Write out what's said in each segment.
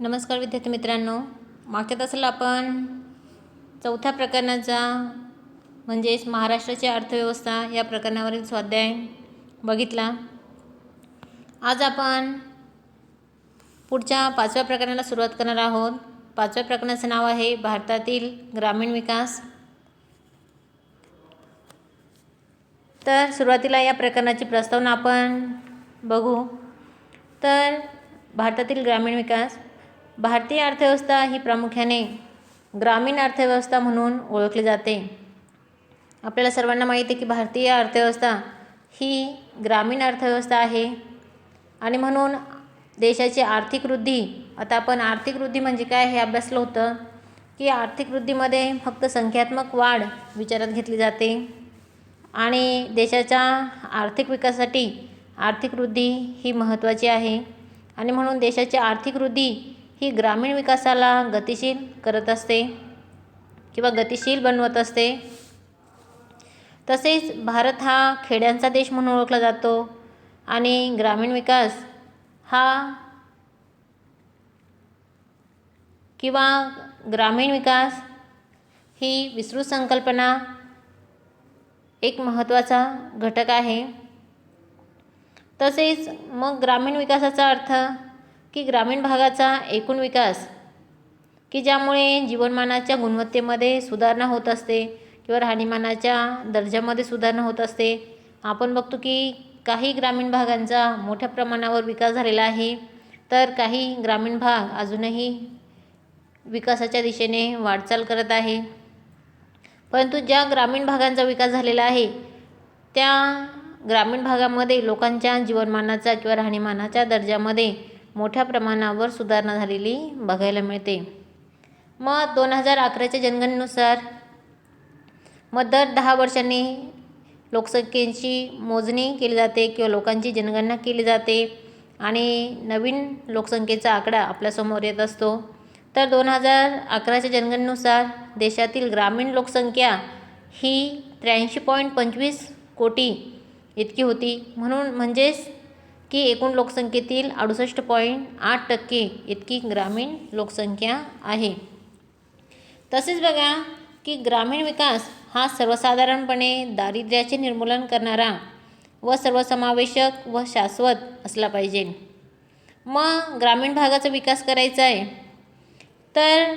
नमस्कार विद्यार्थी मित्रांनो. मागच्या तासाला आपण चौथ्या प्रकरणाचा म्हणजेच महाराष्ट्राची अर्थव्यवस्था या प्रकरणावरील स्वाध्याय बघितला. आज आपण पुढच्या पाचव्या प्रकरणाला सुरुवात करणार आहोत. पाचव्या प्रकरणाचं नाव आहे भारतातील ग्रामीण विकास. तर सुरुवातीला या प्रकरणाची प्रस्तावना आपण बघू. तर भारतातील ग्रामीण विकास. भारतीय अर्थव्यवस्था ही प्रामुख्याने ग्रामीण अर्थव्यवस्था म्हणून ओळखली जाते. आपल्याला सर्वांना माहीत आहे की भारतीय अर्थव्यवस्था ही ग्रामीण अर्थव्यवस्था आहे आणि म्हणून देशाची आर्थिक वृद्धी आता आपण आर्थिक वृद्धी म्हणजे काय हे अभ्यासलं होतं की आर्थिक वृद्धीमध्ये फक्त संख्यात्मक वाढ विचारात घेतली जाते आणि देशाच्या आर्थिक विकासासाठी आर्थिक वृद्धी ही महत्त्वाची आहे आणि म्हणून देशाची आर्थिक वृद्धी ही ग्रामीण विकासाला गतिशील करत असते किंवा गतिशील बनवत असते. तसेच भारत हा खेड्यांचा देश म्हणून ओळखला जातो आणि ग्रामीण विकास हा किंवा ग्रामीण विकास ही विस्तृत संकल्पना एक महत्त्वाचा घटक आहे. तसेच मग ग्रामीण विकासाचा अर्थ की ग्रामीण भागाचा एकूण विकास की ज्यामुळे जीवनमानाच्या गुणवत्तेमध्ये सुधारणा होत असते किंवा राहणीमानाच्या दर्जामध्ये सुधारणा होत असते. आपण बघतो की काही ग्रामीण भागांचा मोठ्या प्रमाणावर विकास झालेला आहे. तर काही ग्रामीण भाग अजूनही विकासाच्या दिशेने वाटचाल करत आहे. परंतु ज्या ग्रामीण भागांचा विकास झालेला आहे त्या ग्रामीण भागामध्ये लोकांच्या जीवनमानाचा किंवा राहणीमानाच्या दर्जामध्ये मोठ्या प्रमाणावर सुधारणा झालेली बघायला मिळते. मग दोन हजार अकराच्या जनगणनेनुसार मग दर दहा वर्षांनी लोकसंख्येची मोजणी केली जाते किंवा लोकांची जनगणना केली जाते आणि नवीन लोकसंख्येचा आकडा आपल्यासमोर येत असतो. तर दोन हजार अकराच्या जनगणनेनुसार देशातील ग्रामीण लोकसंख्या ही त्र्याऐंशी पॉईंट पंचवीस कोटी इतकी होती. म्हणून म्हणजेच की एकूण लोकसंख्येतील अडुसष्ट पॉईंट आठ टक्के इतकी ग्रामीण लोकसंख्या आहे. तसेच बघा की ग्रामीण विकास हा सर्वसाधारणपणे दारिद्र्याचे निर्मूलन करणारा व सर्वसमावेशक व शाश्वत असला पाहिजे. मग ग्रामीण भागाचा विकास करायचा आहे तर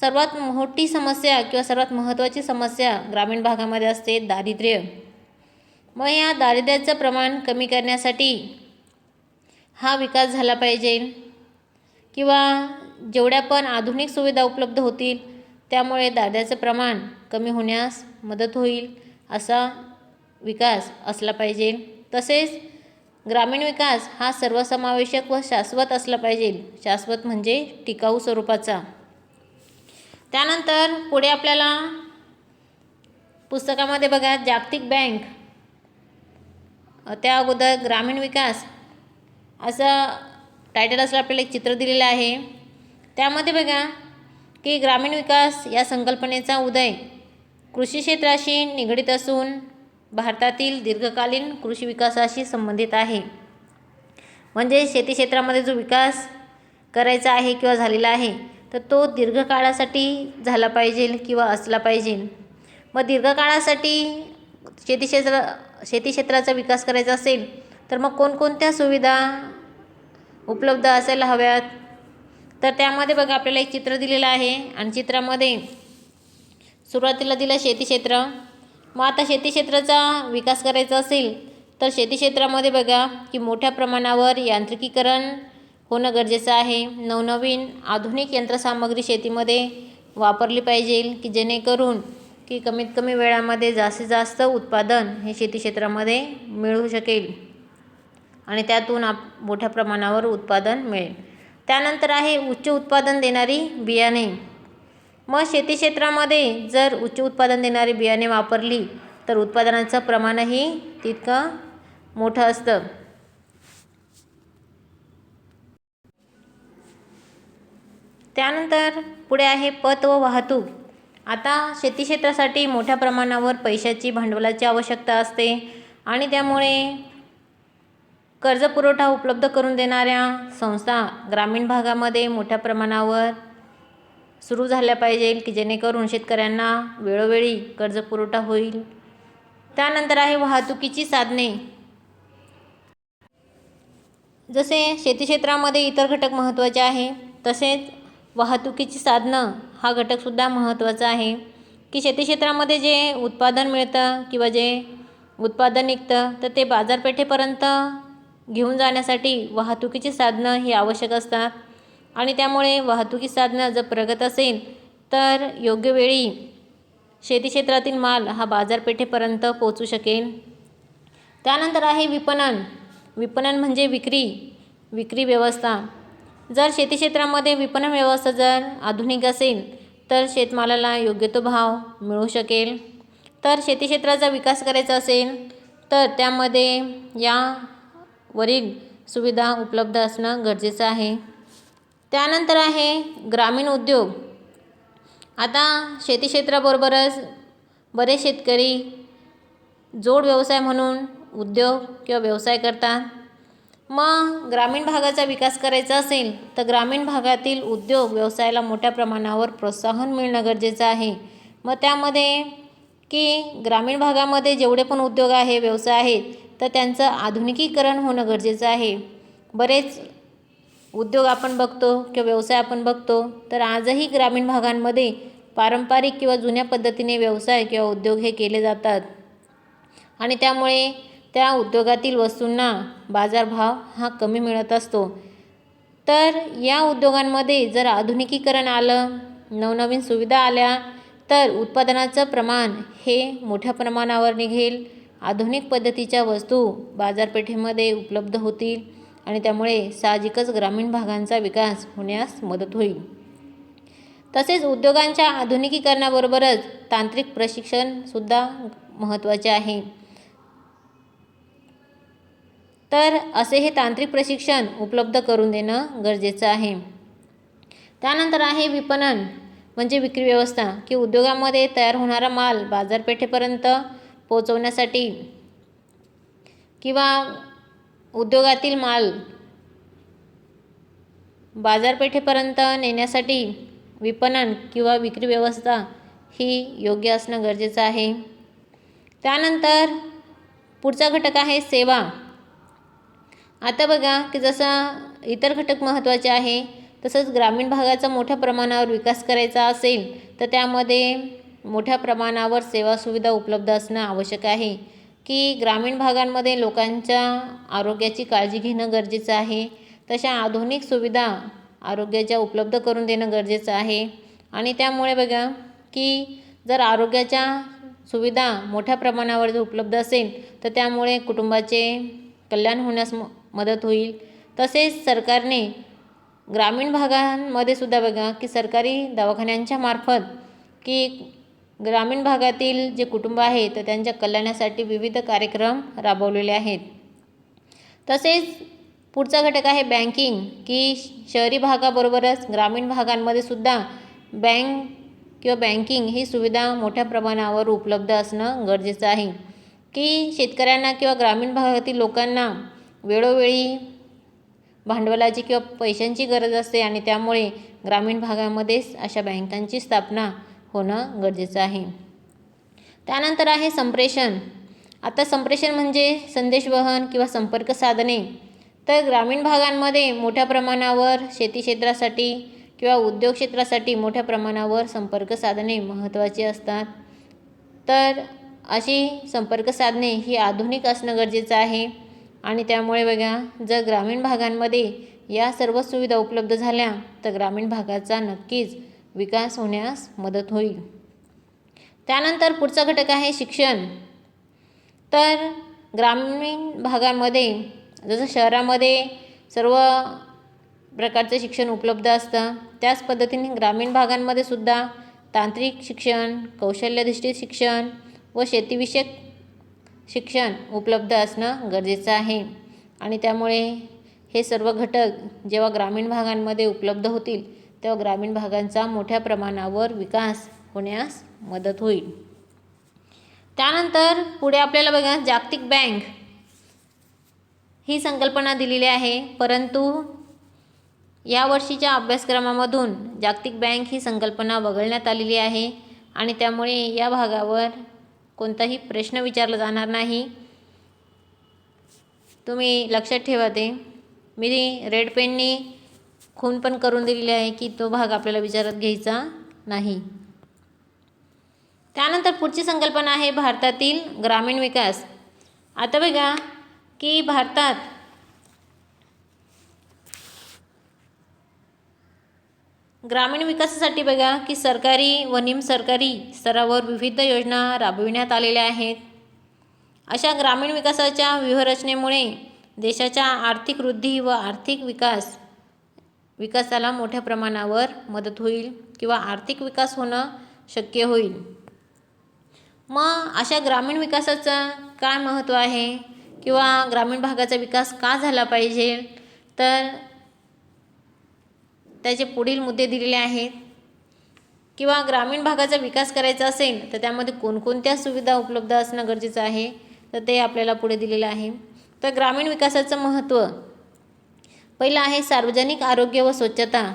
सर्वात मोठी समस्या किंवा सर्वात महत्त्वाची समस्या ग्रामीण भागामध्ये असते दारिद्र्य. मग या दारिद्र्याचं प्रमाण कमी करण्यासाठी हा विकास झाला पाहिजे. किंवा जेवढ्या पण आधुनिक सुविधा उपलब्ध होतील त्यामुळे दारिद्र्याचं प्रमाण कमी होण्यास मदत होईल असा विकास असला पाहिजे. तसेच ग्रामीण विकास हा सर्वसमावेशक व शाश्वत असला पाहिजे. शाश्वत म्हणजे टिकाऊ स्वरूपाचा. त्यानंतर पुढे आपल्याला पुस्तकामध्ये बघा जागतिक बँक. त्या अगोदर ग्रामीण विकास असं टायटल असलं आपल्याला एक चित्र दिलेलं आहे. त्यामध्ये बघा की ग्रामीण विकास या संकल्पनेचा उदय कृषी क्षेत्राशी निगडीत असून भारतातील दीर्घकालीन कृषी विकासाशी संबंधित आहे. म्हणजे शेती क्षेत्रामध्ये जो विकास करायचा आहे किंवा झालेला आहे तर तो दीर्घकाळासाठी झाला पाहिजे किंवा असला पाहिजे. मग दीर्घकाळासाठी शेती क्षेत्र शेती क्षेत्राचा विकास करायचा असेल तर मग कोणकोणत्या सुविधा उपलब्ध असायला हव्यात? तर त्यामध्ये बघा आपल्याला एक चित्र दिलेलं आहे. आणि चित्रामध्ये सुरुवातीला दिलं शेती क्षेत्र. मग आता शेती क्षेत्राचा विकास करायचा असेल तर शेती क्षेत्रामध्ये बघा की मोठ्या प्रमाणावर यांत्रिकीकरण होणं गरजेचं आहे. नवनवीन आधुनिक यंत्रसामग्री शेतीमध्ये वापरली पाहिजे की जेणेकरून की कमीत कमी वेळामध्ये जास्तीत जास्त उत्पादन हे शेती क्षेत्रामध्ये मिळू शकेल. आणि त्यातून आप मोठ्या प्रमाणावर उत्पादन मिळेल. त्यानंतर आहे उच्च उत्पादन देणारी बियाणे. मग शेती क्षेत्रामध्ये जर उच्च उत्पादन देणारी बियाणे वापरली तर उत्पादनाचं प्रमाणही तितकं मोठं असतं. त्यानंतर पुढे आहे पत व वाहतूक. आता शेती क्षेत्रासाठी मोठ्या प्रमाणावर पैशाची भांडवलाची आवश्यकता असते आणि त्यामुळे कर्ज पुरवठा उपलब्ध करून देणाऱ्या संस्था ग्रामीण भागामध्ये मोठ्या प्रमाणावर सुरू झाल्या पाहिजे की जेणेकरून शेतकऱ्यांना वेळोवेळी कर्ज पुरवठा होईल. त्यानंतर आहे वाहतुकीची साधने. जसे शेती क्षेत्रामध्ये इतर घटक महत्त्वाचे आहे तसेच वाहतुकीची साधनं हा घटकसुद्धा महत्त्वाचा आहे की शेती क्षेत्रामध्ये जे उत्पादन मिळतं किंवा जे उत्पादन निघतं तर ते बाजारपेठेपर्यंत घेऊन जाण्यासाठी वाहतुकीची साधनं ही आवश्यक असतात. आणि त्यामुळे वाहतुकी साधनं जर प्रगत असेल तर योग्य वेळी शेती क्षेत्रातील माल हा बाजारपेठेपर्यंत पोचू शकेल. त्यानंतर आहे विपणन. विपणन म्हणजे विक्री विक्री व्यवस्था. जर शेती क्षेत्रामध्ये विपणन व्यवस्था जर आधुनिक असेल तर शेतमालाला योग्य तो भाव मिळू शकेल. तर शेती क्षेत्राचा विकास करायचा असेल तर त्यामध्ये या वरील सुविधा उपलब्ध असणं गरजेचं आहे. त्यानंतर आहे ग्रामीण उद्योग. आता शेती क्षेत्राबरोबरच बरेच शेतकरी जोड व्यवसाय म्हणून उद्योग किंवा व्यवसाय करतात. मग ग्रामीण भागाचा विकास करायचा असेल तर ग्रामीण भागातील उद्योग व्यवसायाला मोठ्या प्रमाणावर प्रोत्साहन मिळणं गरजेचं आहे. मग त्यामध्ये की ग्रामीण भागामध्ये जेवढे पण उद्योग आहे व्यवसाय आहेत तर त्यांचं आधुनिकीकरण होणं गरजेचं आहे. बरेच उद्योग आपण बघतो किंवा व्यवसाय आपण बघतो तर आजही ग्रामीण भागांमध्ये पारंपरिक किंवा जुन्या पद्धतीने व्यवसाय किंवा उद्योग हे केले जातात. आणि त्यामुळे त्या उद्योगातील वस्तूंना बाजारभाव हा कमी मिळत असतो. तर या उद्योगांमध्ये जर आधुनिकीकरण आलं नवनवीन सुविधा आल्या तर उत्पादनाचं प्रमाण हे मोठ्या प्रमाणावर निघेल. आधुनिक पद्धतीच्या वस्तू बाजारपेठेमध्ये उपलब्ध होतील आणि त्यामुळे साहजिकच ग्रामीण भागांचा विकास होण्यास मदत होईल. तसेच उद्योगांच्या आधुनिकीकरणाबरोबरच तांत्रिक प्रशिक्षणसुद्धा महत्त्वाचे आहे. तर असे हे तांत्रिक प्रशिक्षण उपलब्ध करून देणं गरजेचं आहे. त्यानंतर आहे विपणन म्हणजे विक्री व्यवस्था की उद्योगामध्ये तयार होणारा माल बाजारपेठेपर्यंत पोचवण्यासाठी किंवा उद्योगातील माल बाजारपेठेपर्यंत नेण्यासाठी विपणन किंवा विक्री व्यवस्था ही योग्य असणं गरजेचं आहे. त्यानंतर पुढचा घटक आहे सेवा. आता बघा की जसं इतर घटक महत्त्वाचे आहे तसंच ग्रामीण भागाचा मोठ्या प्रमाणावर विकास करायचा असेल तर त्यामध्ये मोठ्या प्रमाणावर सेवा सुविधा उपलब्ध असणं आवश्यक आहे की ग्रामीण भागांमध्ये लोकांच्या आरोग्याची काळजी घेणं गरजेचं आहे. तशा आधुनिक सुविधा आरोग्याच्या उपलब्ध करून देणं गरजेचं आहे. आणि त्यामुळे बघा की जर आरोग्याच्या सुविधा मोठ्या प्रमाणावर जर उपलब्ध असेल तर त्यामुळे कुटुंबाचे कल्याण होण्यास म मदत होईल. तसेच सरकारने ग्रामीण भागांमध्ये सुद्धा बघा की सरकारी दवाखान्यांच्या मार्फत की ग्रामीण भागातील जे कुटुंब आहे तर त्यांच्या कल्याणासाठी विविध कार्यक्रम राबवलेले आहेत. तसेच पुढचा घटक आहे बँकिंग की शहरी भागाबरोबरच ग्रामीण भागांमध्ये सुद्धा बँक किंवा बँकिंग ही सुविधा मोठ्या प्रमाणावर उपलब्ध असणं गरजेचं आहे. की शेतकऱ्यांना किंवा ग्रामीण भागातील लोकांना वेळोवेळी भांडवलाची किंवा पैशांची गरज असते आणि त्यामुळे ग्रामीण भागामध्येच अशा बँकांची स्थापना होणं गरजेचं आहे. त्यानंतर आहे संप्रेषण. आता संप्रेषण म्हणजे संदेशवहन किंवा संपर्क साधने तर ग्रामीण भागांमध्ये मोठ्या प्रमाणावर शेती क्षेत्रासाठी किंवा उद्योग क्षेत्रासाठी मोठ्या प्रमाणावर संपर्क साधने महत्त्वाची असतात. तर अशी संपर्क साधने ही आधुनिक असणं गरजेचं आहे. आणि त्यामुळे बघा जर ग्रामीण भागांमध्ये या सर्व सुविधा उपलब्ध झाल्या तर ग्रामीण भागाचा नक्कीच विकास होण्यास मदत होईल. त्यानंतर पुढचा घटक आहे शिक्षण. तर ग्रामीण भागांमध्ये जसं शहरामध्ये सर्व प्रकारचं शिक्षण उपलब्ध असतं त्याच पद्धतीने ग्रामीण भागांमध्ये सुद्धा तांत्रिक शिक्षण कौशल्याधिष्ठित शिक्षण व शेतीविषयक शिक्षण उपलब्ध असणं गरजेचं आहे. आणि त्यामुळे हे सर्व घटक जेव्हा ग्रामीण भागांमध्ये उपलब्ध होतील तेव्हा ग्रामीण भागांचा मोठ्या प्रमाणावर विकास होण्यास मदत होईल. त्यानंतर पुढे आपल्याला बघा जागतिक बँक ही संकल्पना दिलेली आहे. परंतु या वर्षीच्या अभ्यासक्रमामधून जागतिक बँक ही संकल्पना वगळण्यात आलेली आहे आणि त्यामुळे या भागावर कोणताही प्रश्न विचारला जाणार नाही. तुम्ही लक्षात ठेवा ते. मी रेड पेननी खून पण करून दिलेली आहे की तो भाग आपल्याला विचारात घ्यायचा नाही. त्यानंतर पुढची संकल्पना आहे भारतातील ग्रामीण विकास. आता बघा की भारतात ग्रामीण विकासासाठी बघा की सरकारी व निमसरकारी स्तरावर विविध योजना राबविण्यात आलेल्या आहेत. अशा ग्रामीण विकासाच्या व्यूहरचनेमुळे देशाच्या आर्थिक वृद्धी व आर्थिक विकास विकासाला मोठ्या प्रमाणावर मदत होईल किंवा आर्थिक विकास होणं शक्य होईल. मग अशा ग्रामीण विकासाचं काय महत्त्व आहे? किंवा ग्रामीण भागाचा विकास का झाला पाहिजे? तर त्याचे पुढील मुद्दे दिलेले आहेत. किंवा ग्रामीण भागाचा विकास करायचा असेल तर त्यामध्ये कोणकोणत्या सुविधा उपलब्ध असणं गरजेचं आहे? तर ते आपल्याला पुढे दिलेलं आहे. तर ग्रामीण विकासाचं महत्त्व पहिलं आहे सार्वजनिक आरोग्य व स्वच्छता.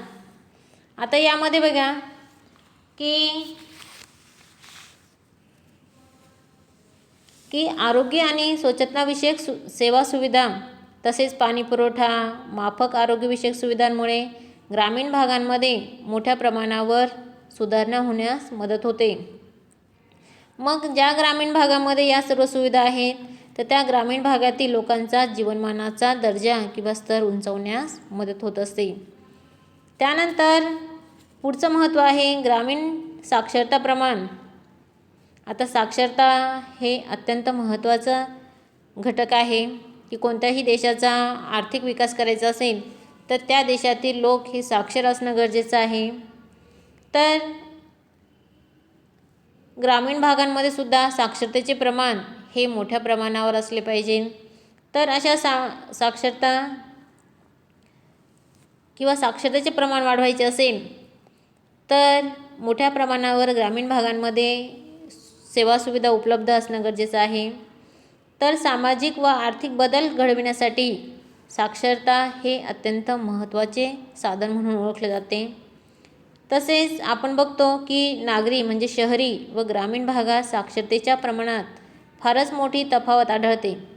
आता यामध्ये बघा की की आरोग्य आणि स्वच्छताविषयक सु सेवा सुविधा तसेच पाणीपुरवठा माफक आरोग्यविषयक सुविधांमुळे ग्रामीण भागांमध्ये मोठ्या प्रमाणावर सुधारणा होण्यास मदत होते. मग ज्या ग्रामीण भागामध्ये या सर्व सुविधा आहेत तर त्या ग्रामीण भागातील लोकांचा जीवनमानाचा दर्जा किंवा स्तर उंचावण्यास मदत होत असते. त्यानंतर पुढचं महत्त्व आहे ग्रामीण साक्षरता प्रमाण. आता साक्षरता हे अत्यंत महत्त्वाचं घटक आहे. की कोणत्याही देशाचा आर्थिक विकास करायचा असेल तर त्या देशातील लोक हे साक्षर असणं गरजेचं आहे. तर ग्रामीण भागांमध्ये सुद्धा साक्षरतेचे प्रमाण हे मोठ्या प्रमाणावर असले पाहिजे. तर अशा सा साक्षरता किंवा साक्षरतेचे प्रमाण वाढवायचे असेल तर मोठ्या प्रमाणावर ग्रामीण भागांमध्ये सेवा सुविधा उपलब्ध असणं गरजेचं आहे. तर सामाजिक व आर्थिक बदल घडविण्यासाठी साक्षरता हे अत्यंत महत्त्वाचे साधन म्हणून ओळखले जाते. तसेच आपण बघतो की नागरी म्हणजे शहरी व ग्रामीण भागात साक्षरतेच्या प्रमाणात फारच मोठी तफावत आढळते.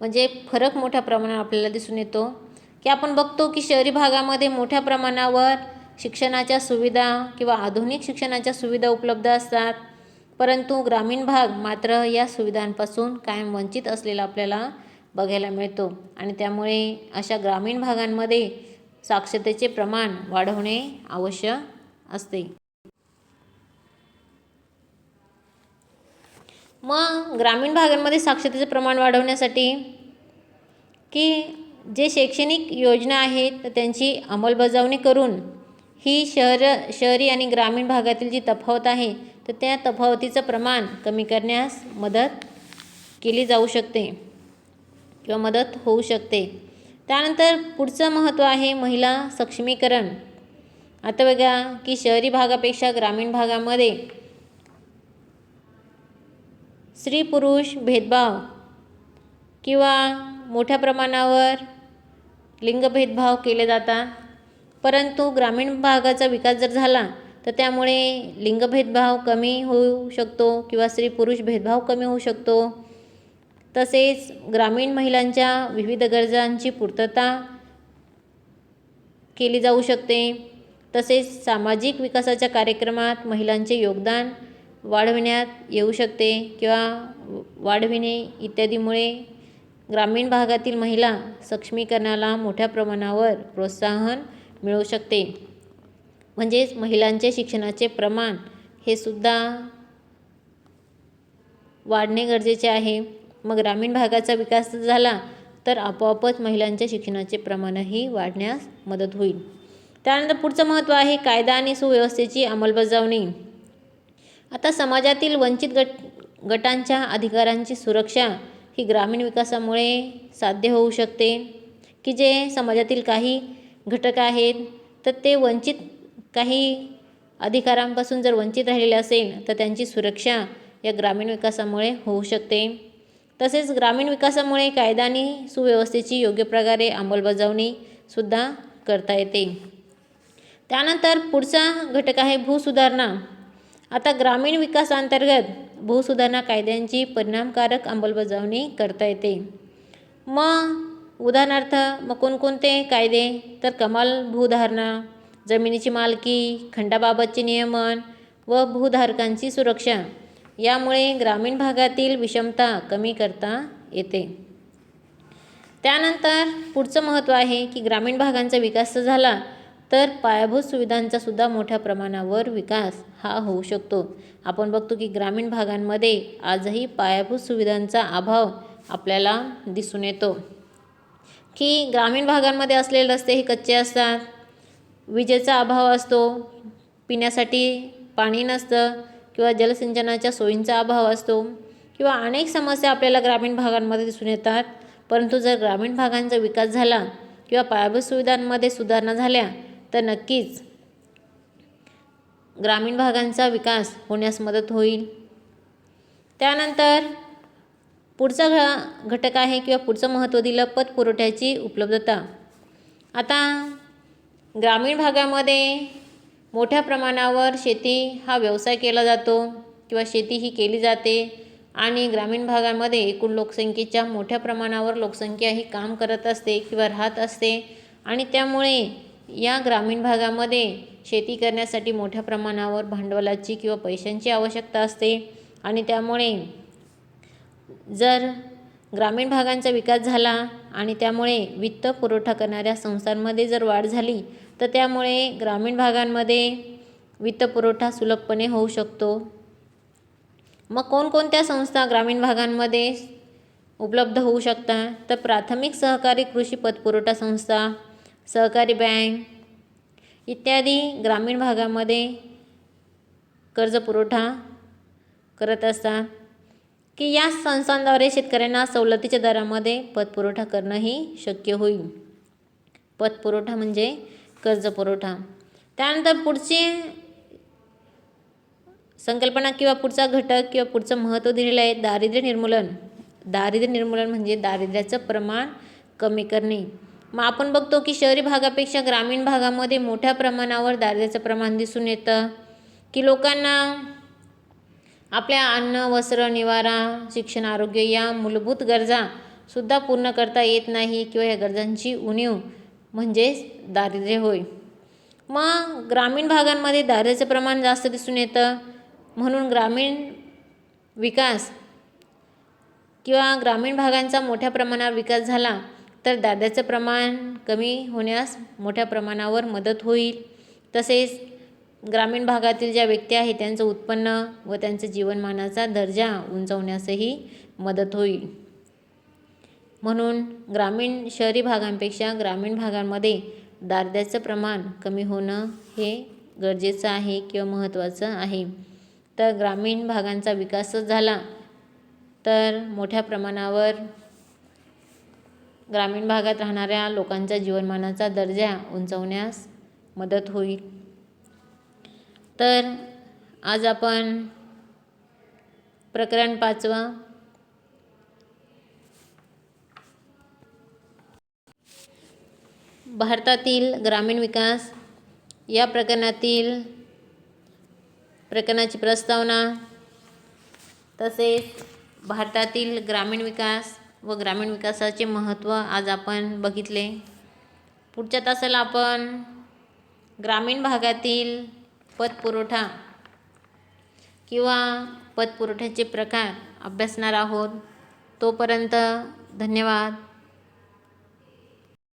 म्हणजे फरक मोठ्या प्रमाणात आपल्याला दिसून येतो. की आपण बघतो की शहरी भागामध्ये मोठ्या प्रमाणावर शिक्षणाच्या सुविधा किंवा आधुनिक शिक्षणाच्या सुविधा उपलब्ध असतात. परंतु ग्रामीण भाग मात्र या सुविधांपासून कायम वंचित असलेला आपल्याला बघायला मिळतो. आणि त्यामुळे अशा ग्रामीण भागांमध्ये साक्षरतेचे प्रमाण वाढवणे आवश्यक असते. मग ग्रामीण भागांमध्ये साक्षरतेचे प्रमाण वाढवण्यासाठी की जे शैक्षणिक योजना आहेत तर त्यांची अंमलबजावणी करून ही शहर शहरी आणि ग्रामीण भागातील जी तफावत आहे तर त्या तफावतीचं प्रमाण कमी करण्यास मदत केली जाऊ शकते किंवा मदत होऊ शकते. त्यानंतर पुढचं महत्त्व आहे महिला सक्षमीकरण. आता बघा की शहरी भागापेक्षा ग्रामीण भागामध्ये स्त्री पुरुष भेदभाव किंवा मोठ्या प्रमाणावर लिंगभेदभाव केले जातात. परंतु ग्रामीण भागाचा विकास जर झाला तर त्यामुळे लिंगभेदभाव कमी होऊ शकतो किंवा स्त्री पुरुष भेदभाव कमी होऊ शकतो. तसेच ग्रामीण महिलांच्या विविध गरजांची पूर्तता केली जाऊ शकते. तसेच सामाजिक विकासाच्या कार्यक्रमात महिलांचे योगदान वाढविण्यात येऊ शकते किंवा वाढविणे इत्यादीमुळे ग्रामीण भागातील महिला सक्षमीकरणाला मोठ्या प्रमाणावर प्रोत्साहन मिळू शकते. म्हणजेच महिलांचे शिक्षणाचे प्रमाण हे सुद्धा वाढणे गरजेचे आहे. मग ग्रामीण भागाचा विकास झाला तर आपोआपच महिलांच्या शिक्षणाचे प्रमाणही वाढण्यास मदत होईल. त्यानंतर पुढचं महत्त्व आहे कायदा आणि सुव्यवस्थेची अंमलबजावणी. आता समाजातील वंचित गट गटांच्या अधिकारांची सुरक्षा ही ग्रामीण विकासामुळे साध्य होऊ शकते. की जे समाजातील काही घटक आहेत तर ते वंचित काही अधिकारांपासून जर वंचित राहिलेले असेल तर त्यांची सुरक्षा या ग्रामीण विकासामुळे होऊ शकते. तसेच ग्रामीण विकासामुळे कायदा आणि सुव्यवस्थेची योग्य प्रकारे अंमलबजावणी सुद्धा करता येते. त्यानंतर पुढचा घटक आहे भूसुधारणा. आता ग्रामीण विकासांतर्गत भूसुधारणा कायद्यांची परिणामकारक अंमलबजावणी करता येते. मग उदाहरणार्थ मग कोणकोणते कायदे? तर कमाल भूधारणा जमिनीची मालकी खंडाबाबतचे नियमन व भूधारकांची सुरक्षा यामुळे ग्रामीण भागातील विषमता कमी करता येते. त्यानंतर पुढचं महत्त्व आहे की ग्रामीण भागांचा विकास झाला तर पायाभूत सुविधांचा सुद्धा मोठ्या प्रमाणावर विकास हा होऊ शकतो. आपण बघतो की ग्रामीण भागांमध्ये आजही पायाभूत सुविधांचा अभाव आपल्याला दिसून येतो. की ग्रामीण भागांमध्ये असलेले रस्ते हे कच्चे असतात विजेचा अभाव असतो पिण्यासाठी पाणी नसतं किंवा जलसिंचनाच्या सोयींचा अभाव असतो किंवा अनेक समस्या आपल्याला ग्रामीण भागांमध्ये दिसून येतात. परंतु जर ग्रामीण भागांचा विकास झाला किंवा पायाभूत सुविधांमध्ये सुधारणा झाल्या तर नक्कीच ग्रामीण भागांचा विकास होण्यास मदत होईल. त्यानंतर पुढचा घ घटक आहे किंवा पुढचं महत्त्व दिलं पत पुरवठ्याची उपलब्धता. आता ग्रामीण भागामध्ये मोठ्या प्रमाणावर शेती हा व्यवसाय केला जातो किंवा शेती ही केली जाते आणि ग्रामीण भागामध्ये एकूण लोकसंख्येच्या मोठ्या प्रमाणावर लोकसंख्या ही काम करत असते किंवा राहत असते आणि त्यामुळे या ग्रामीण भागामध्ये शेती करण्यासाठी मोठ्या प्रमाणावर भांडवलाची किंवा पैशांची आवश्यकता असते. आणि त्यामुळे जर ग्रामीण भागांचा विकास झाला आणि त्यामुळे वित्त पुरवठा करणाऱ्या संस्थांमध्ये जर वाढ झाली तर त्यामुळे ग्रामीण भागांमध्ये वित्त पुरवठा सुलभपणे होऊ शकतो. मग कोणकोणत्या संस्था ग्रामीण भागांमध्ये उपलब्ध होऊ शकतात? तर प्राथमिक सहकारी कृषी पतपुरवठा संस्था सहकारी बँक इत्यादी ग्रामीण भागामध्ये कर्ज पुरवठा करत असतात. की या संस्थांद्वारे शेतकऱ्यांना सवलतीच्या दरामध्ये पतपुरवठा करणंही शक्य होईल. पतपुरवठा म्हणजे कर्ज पुरवठा. त्यानंतर पुढची संकल्पना किंवा पुढचा घटक किंवा पुढचं महत्त्व दिलेलं आहे दारिद्र्य निर्मूलन. दारिद्र्य निर्मूलन म्हणजे दारिद्र्याचं प्रमाण कमी करणे. मग आपण बघतो की शहरी भागापेक्षा ग्रामीण भागामध्ये मोठ्या प्रमाणावर दारिद्र्याचं प्रमाण दिसून येतं. की लोकांना आपल्या अन्न वस्त्र निवारा शिक्षण आरोग्य या मूलभूत गरजा सुद्धा पूर्ण करता येत नाही किंवा या गरजांची उणीव म्हणजेच दारिद्र्य होय. मग ग्रामीण भागांमध्ये दारिद्र्याचं प्रमाण जास्त दिसून येतं. म्हणून ग्रामीण विकास किंवा ग्रामीण भागांचा मोठ्या प्रमाणावर विकास झाला तर दाद्याचं प्रमाण कमी होण्यास मोठ्या प्रमाणावर मदत होईल. तसेच ग्रामीण भागातील ज्या व्यक्ती आहेत त्यांचं उत्पन्न व त्यांचं जीवनमानाचा दर्जा उंचावण्यासही मदत होईल. म्हणून ग्रामीण शहरी भागांपेक्षा ग्रामीण भागांमध्ये दारिद्र्याचं प्रमाण कमी होणं हे गरजेचं आहे किंवा महत्त्वाचं आहे. तर ग्रामीण भागांचा विकासच झाला तर मोठ्या प्रमाणावर ग्रामीण भागात राहणाऱ्या लोकांच्या जीवनमानाचा दर्जा उंचावण्यास मदत होईल. तर आज आपण प्रकरण पाचवा. भारतातील ग्रामीण विकास या प्रकरणातील प्रकरणाची प्रस्तावना तसेच भारतातील ग्रामीण विकास व ग्रामीण विकासाचे महत्त्व आज आपण बघितले. पुढच्या तासाला आपण ग्रामीण भागातील पतपुरवठा किंवा पतपुरवठ्याचे प्रकार अभ्यासणार आहोत. तोपर्यंत धन्यवाद.